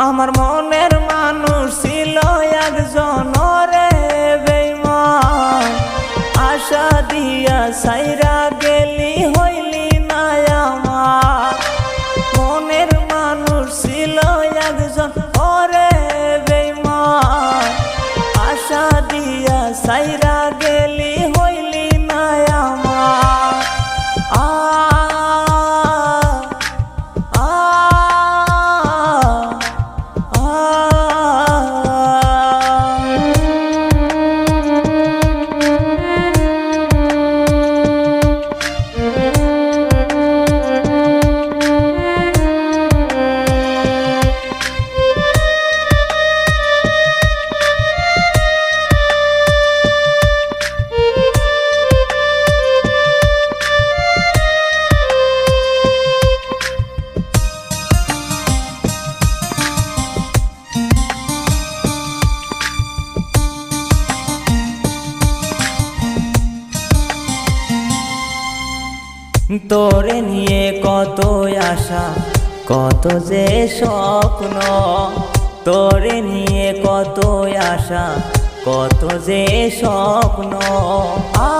আমার মনের মানুষ ছিল একজন রে বেইমান আশা দিয়া সাইরা তোরে নিয়ে কত আশা, কত যে স্বপ্ন। তোরে নিয়ে কত আশা, কত যে স্বপ্ন। আ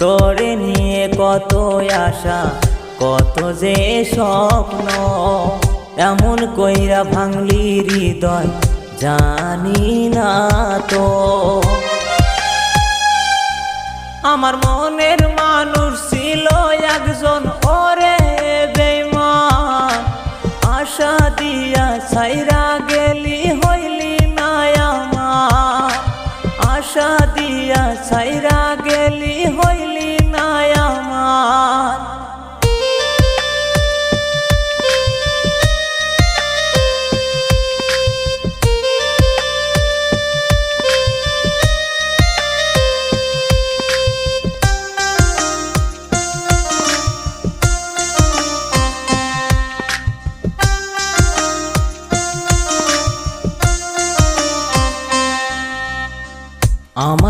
তোরে নিয়ে কত আশা, কত যে স্বপ্ন। এমন কইরা ভাঙলি হৃদয় জানি না তো। আমার মনের মানুষ ছিল একজন ওরে বেমান আশা দিয়া ছাইরা গেলি হইলি না আমার। আশা দিয়া ছাইরা গেলি হইলি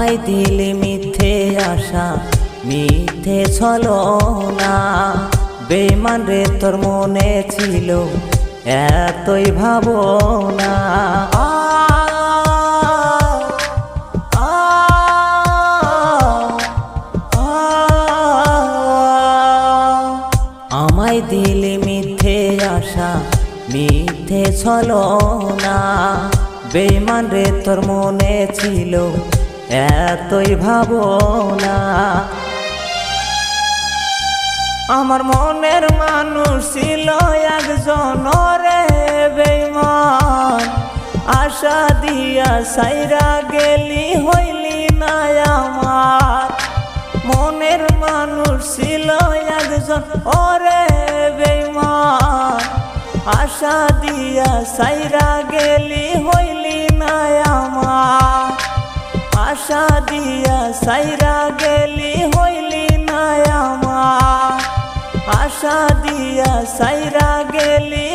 আমায় দিলে মিথ্যে আশা, মিথ্যে ছলো না বেমান রে, তোর মনে ছিল এতই ভাবনা। আমায় দিলে মিথ্যে আশা, মিথ্যে ছলো না বেমান রে, তোর মনে ছিল এতই ভাবনা। আমার মনের মানুষ ছিল একজন রে বেমান আশা দিয়া সাইরা গেলি, হইলি না আমার। মনের মানুষ ছিল একজন ওরে বেমান আশা দিয়া সাইরা গেলি, হইলি আশা দিয়া সাইরা গেলি হইলি না আমার। আশা দিয়া সাইরা গেলি